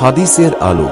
হাদিসের আলো।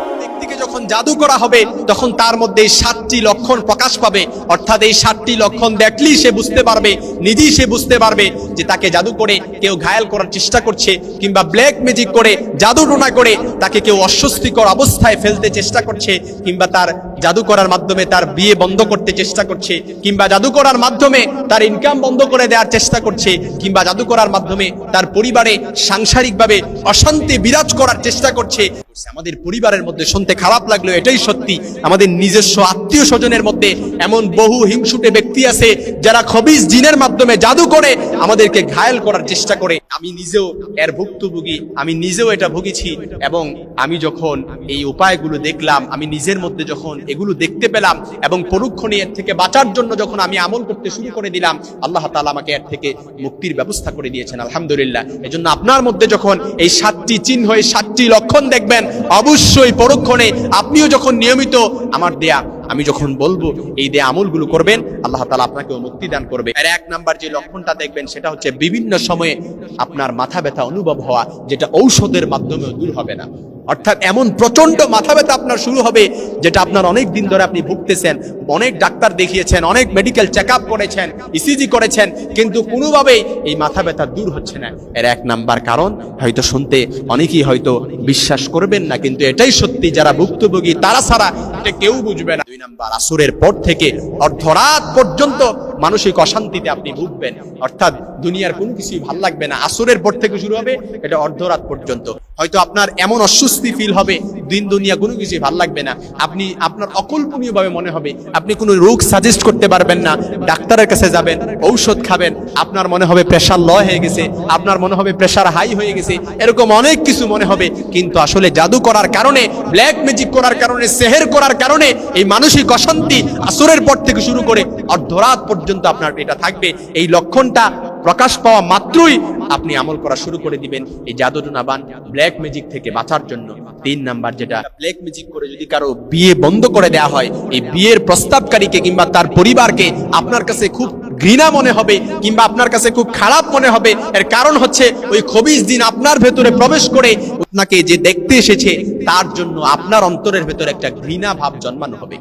যখন জাদু করা হবে, তখন তার মধ্যে সাতটি লক্ষণ প্রকাশ পাবে। অর্থাৎ এই সাতটি লক্ষণ দেখলেই সে বুঝতে পারবে, নিজেই সে বুঝতে পারবে যে তাকে জাদু করে কেউ ঘায়াল করার চেষ্টা করছে কিংবা ব্ল্যাক ম্যাজিক করে জাদু টোনা করে তাকে কেউ অস্বস্তিকর অবস্থায় ফেলতে চেষ্টা করছে কিংবা তার জাদু করার মাধ্যমে তার বিয়ে বন্ধ করতে চেষ্টা করছে কিংবা জাদু করার মাধ্যমে তার ইনকাম বন্ধ করে দেওয়ার চেষ্টা করছে কিংবা জাদু করার মাধ্যমে তার পরিবারে সাংসারিকভাবে অশান্তি বিরাজ করার চেষ্টা করছে। আমাদের পরিবারের মধ্যে শুনতে খারাপ লাগল, এটাই সত্যি। আমাদের নিজস্ব আত্মীয় স্বজনের মধ্যে এমন বহু হিংসুটে ব্যক্তি আছে, যারা খবিজ জিনের মাধ্যমে জাদু করে, আমাদেরকে ঘায়েল করার চেষ্টা করে। আমি নিজেও এর ভুক্তভোগী, আমি নিজেও এটা ভুগেছি এবং আমি যখন এই উপায়গুলো দেখলাম, আমি নিজের মধ্যে যখন এগুলো দেখতে পেলাম এবং পরক্ষণে এর থেকে বাঁচার জন্য যখন আমি আমল করতে শুরু করে দিলাম, আল্লাহ তালা আমাকে এর থেকে মুক্তির ব্যবস্থা করে দিয়েছেন, আলহামদুলিল্লাহ। এজন্য আপনার মধ্যে যখন এই সাতটি চিহ্ন, এই সাতটি লক্ষণ দেখবেন অবশ্যই পরক্ষণে আপনিও যখন নিয়মিত আমার দেয়া, আমি যখন বলব, এই দেয়া আমলগুলো করবেন, আল্লাহ তালা আপনাকে মুক্তি দান করবে। আর এক নাম্বার যে লক্ষণটা দেখবেন, সেটা হচ্ছে বিভিন্ন সময়ে আপনার মাথা ব্যথা অনুভব হওয়া, যেটা ঔষধের মাধ্যমেও দূর হবে না। অর্থাৎ এমন প্রচণ্ড মাথা ব্যথা আপনার শুরু হবে, যেটা আপনার অনেক দিন ধরে আপনি ভুগতেছেন। অনেক ডাক্তার দেখিয়েছেন, অনেক মেডিকেল চেক করেছেন ইসিজি করেছেন, কিন্তু কোনোভাবেই এই মাথা ব্যথা দূর হচ্ছে না। এর এক নাম্বার কারণ, হয়তো শুনতে অনেকেই হয়তো বিশ্বাস করবেন না, কিন্তু এটাই সত্যি, যারা ভুক্তভোগী, তারা ছাড়া এটা কেউ বুঝবে না। দুই নাম্বার, আসরের পর থেকে অর্ধরাত পর্যন্ত মানসিক অশান্তিতে আপনি ভুগবেন। অর্থাৎ দুনিয়ার কোনো কিছুই ভালো লাগবে না। আসরের পর থেকে শুরু হবে, এটা অর্ধরাত পর্যন্ত। হয়তো আপনার এমন অস্বস্তি ফিল হবে দিন দুনিয়া কোনো কিছুই ভালো লাগবে না। আপনি, আপনার অকল্পনীয়ভাবে মনে হবে, আপনি কোনো রোগ সাজেস্ট করতে পারবেন না, ডাক্তারের কাছে যাবেন, ঔষধ খাবেন, আপনার মনে হবে প্রেশার ল হয়ে গেছে, আপনার মনে হবে প্রেশার হাই হয়ে গেছে, এরকম অনেক কিছু মনে হবে, কিন্তু আসলে জাদু করার কারণে ব্ল্যাক ম্যাজিক করার কারণে সেহের করার কারণে, এই মানসিক অশান্তি আসরের পর থেকে শুরু করে অর্ধরাত পর্যন্ত আপনার এটা থাকবে। এই লক্ষণটা প্রকাশ পাওয়া মাত্রই আপনি আমল করা শুরু করে দিবেন এই জাদুটনাবান ব্ল্যাক ম্যাজিক থেকে বাঁচার জন্য। তিন নাম্বার যেটা ব্ল্যাক ম্যাজিক করে যদি কারও বিয়ে বন্ধ করে দেওয়া হয়, এই বিয়ের প্রস্তাবকারীকে কিংবা তার পরিবারকে আপনার কাছে খুব ঘৃণা মনে হবে কিংবা আপনার কাছে খুব খারাপ মনে হবে। এর কারণ হচ্ছে ওই খবিজ দিন আপনার ভেতরে প্রবেশ করে আপনাকে যে দেখতে এসেছে, তার জন্য আপনার অন্তরের ভেতরে একটা ঘৃণা ভাব জন্মানো হবে।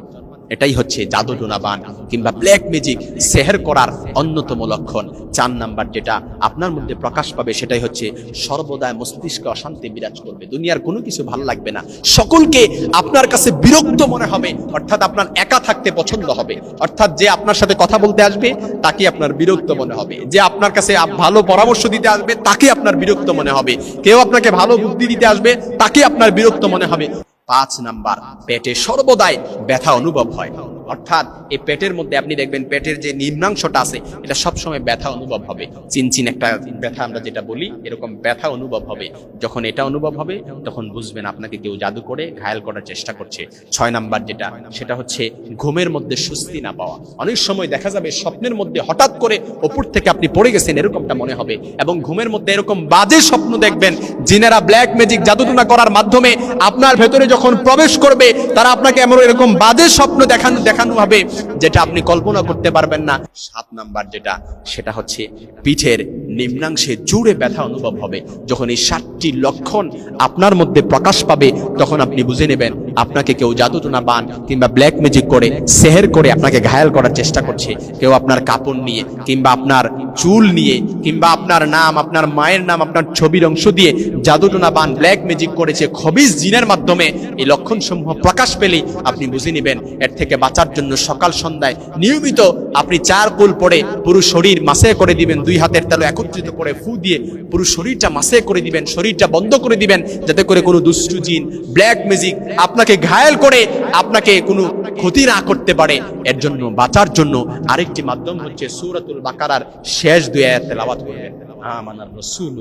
এটাই হচ্ছে জাদু ডোনাবান কিংবা ব্ল্যাক ম্যাজিক সেহের করার অন্যতম লক্ষণ। চার নাম্বার যেটা আপনার মধ্যে প্রকাশ পাবে সেটাই হচ্ছে সর্বদাই মস্তিষ্কে অশান্তি বিরাজ করবে। দুনিয়ার কোনো কিছু ভালো লাগবে না। সকলকে আপনার কাছে বিরক্ত মনে হবে, অর্থাৎ আপনার একা থাকতে পছন্দ হবে। অর্থাৎ যে আপনার সাথে কথা বলতে আসবে তাকে আপনার বিরক্ত মনে হবে। যে আপনার কাছে ভালো পরামর্শ দিতে আসবে তাকে আপনার বিরক্ত মনে হবে। কেউ আপনাকে ভালো বুদ্ধি দিতে আসবে তাকে আপনার বিরক্ত মনে হবে। পাঁচ নাম্বার। পেটে সর্বদাই ব্যথা অনুভব হয়। অর্থাৎ এই পেটের মধ্যে আপনি দেখবেন পেটের যে নিম্নাংশটা আছে, এটা সবসময় ব্যথা অনুভব হবে। চিনচিন একটা ব্যথা আমরা যেটা বলি, এরকম ব্যথা অনুভব হবে। যখন এটা অনুভব হবে, তখন বুঝবেন আপনাকে কেউ জাদু করে ঘায়াল করার চেষ্টা করছে। ছয় নাম্বার যেটা, সেটা হচ্ছে ঘুমের মধ্যে স্বস্তি না পাওয়া। অনেক সময় দেখা যাবে স্বপ্নের মধ্যে হঠাৎ করে ওপর থেকে আপনি পড়ে গেছেন, এরকমটা মনে হবে। এবং ঘুমের মধ্যে এরকম বাজে স্বপ্ন দেখবেন, জিনেরা ব্ল্যাক ম্যাজিক জাদুটুনা করার মাধ্যমে আপনার ভেতরে যখন প্রবেশ করবে, তারা আপনাকে এমন এরকম বাজে স্বপ্ন দেখান দেখানো দেখানো হবে যেটা আপনি কল্পনা করতে পারবেন না। সাত নাম্বার যেটা, সেটা হচ্ছে পিঠের নিম্নাংশে জুড়ে ব্যথা অনুভব হবে। যখন এই সাতটি লক্ষণ আপনার মধ্যে প্রকাশ পাবে, তখন আপনি বুঝে নেবেন, আপনাকে কেউ জাদুটোনা বান কিংবা ব্ল্যাক ম্যাজিক করে, সেহের করে আপনাকে ঘায়াল করার চেষ্টা করছে। কেউ আপনার কাপড় নিয়ে, কিংবা আপনার চুল নিয়ে, কিংবা আপনার নাম, আপনার মায়ের নাম, আপনার ছবির অংশ দিয়ে জাদুটোনা বান ব্ল্যাক ম্যাজিক করেছে খবিজ জিনের মাধ্যমে, এই লক্ষণ সমূহ প্রকাশ পেলেই আপনি বুঝে নেবেন, এর থেকে বাঁচার জন্য সকাল সন্ধ্যায় নিয়মিত আপনি চার কুল পরে পুরো শরীর মাসে করে দিবেন, দুই হাতের তালু একত্রিত করে ফু দিয়ে পুরো শরীরটা মাসে করে দিবেন শরীরটা বন্ধ করে দিবেন, যাতে করে কোনো দুষ্টু জিন ব্ল্যাক মিউজিক আপনাকে ঘায়াল করে আপনাকে কোনো ক্ষতি না করতে পারে। এর জন্য বাঁচার জন্য আরেকটি মাধ্যম হচ্ছে সুরাতুল বাকারার শেষ দুই আয়াত তেলাওয়াত করবেন আমানার রসুল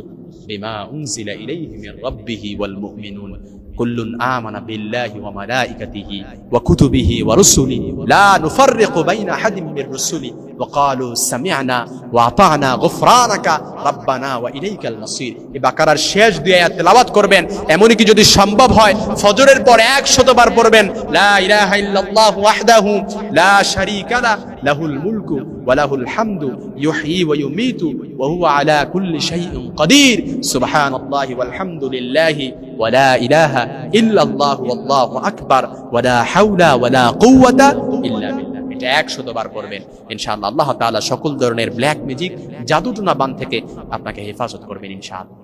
বিমা উনজিলা ইলাইহি মির রাব্বিহি ওয়াল মুমিনুন কুল্লুন আমানা বিল্লাহি ওয়া মালাইকাতিহি ওয়া কুতুবিহি ওয়া রুসুলিহি লা নুফাররিকু বাইনা আহাদিন মির রুসুলি ওয়া ক্বালু সামি'না বাকারার শেষ দুই আয়াত তেলাওয়াত করবেন। এমনই কি যদি সম্ভব হয়, ফজরের পর 100 বার পড়বেন। লা ইলাহা ইল্লাল্লাহু ওয়াহদাহু লা শারীকা লাহু। লাহুল মুলকু ওয়া লাহুল হামদু ওয়া ইউমীতু ওয়া হুয়া আলা কুল্লি শাইইন কাদির সুবহানাল্লাহি ওয়াল হামদুলিল্লাহি করবেন ইনশাআল্লাহ আল্লাহ তাআলা সকল ধরনের ব্ল্যাক ম্যাজিক জাদুটনা বান থেকে আপনাকে হেফাজত করবেন ইনশাআল্লাহ।